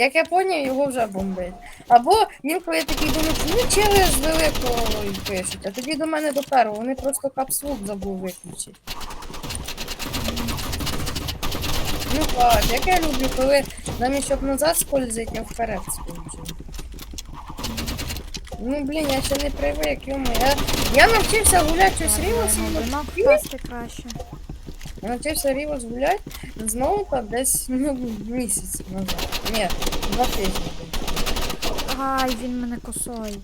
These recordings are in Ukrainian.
Як я поняв, його вже бомбить. Або він коли такий думає, ну чели з великого пишуть, а тоді до мене до першого. Вони просто капслук забув виключити. Ну так, як я люблю, коли замість щоб назад скользить, я вперед скользю. Ну блін, я ще не привик, йому. Я, я навчився гуляти ось Рівос. Будемо впасти краще. Я навчився Рівос гуляти знову там десь ну, місяць назад. Ні, два тижні. Ай, він мене косой.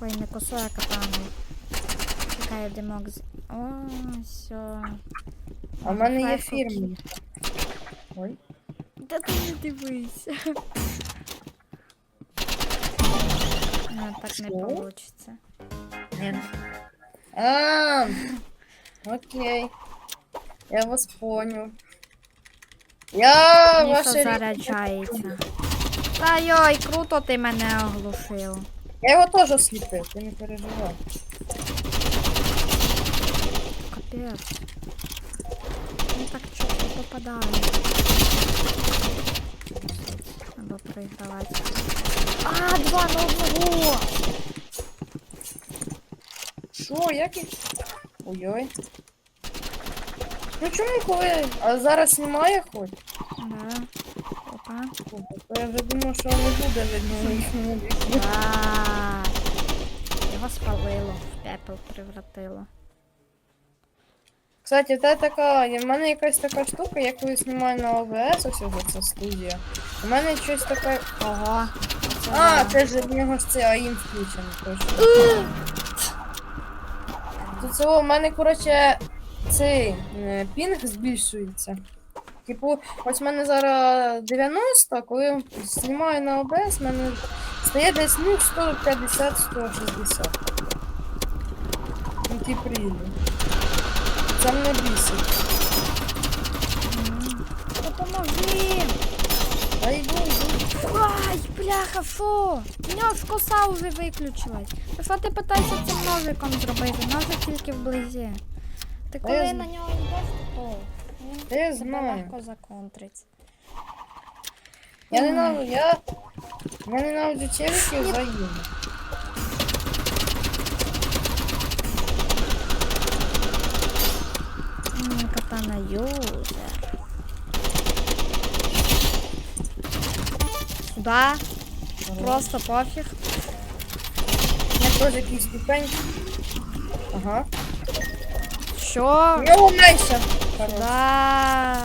Ой, не косой, а катаною. Чекай, димок з. О, все. А в мене є фірма. Ой. Та ти не дивися. Ну, так не получится. Ні. А, окей. Я вас понял. Я Місто ваше заряджається. Та йой, круто ти мене оглушив. Я його теж осліпив, ти не переживай. Капець. Він так чітко попадає. Треба проігравати. А, два на одного! Що, як і. Ой-ой. Ну чому коли. А зараз немає хоч? Да. Опа. То я вже думав, що не буде видно їхнього вікна. Да. Його спалило, в пепел превратило. Кстати, це така, в мене якась така штука, я коли знімаю на ОБС, ось ось ця студія. У мене щось таке. Ого. Це А, да. це ж в нього ж це АІМ включено точно. Тут цього в мене, коротше, цей е, пінг збільшується. Типу, ось в мене зараз 90, коли знімаю на ОБС, в мене стає десь ну 150-160. Ну ті прилі. Це мене бісить. Допоможи! Та йду. Ай, бляха, фу! У нього ж коса вже виключилась. Ну що ти питаєшся цим ножиком зробити? Ножик тільки вблизі. Ти Та я коли на нього йдеш, то він я тебе знаю. легко законтрить. Я ненавиджу, я, я ненавиджу челиків за їм. Катана юзер. Сюда. Просто пофіг. Я теж якийсь ступень. Ага. Що? У нього Да.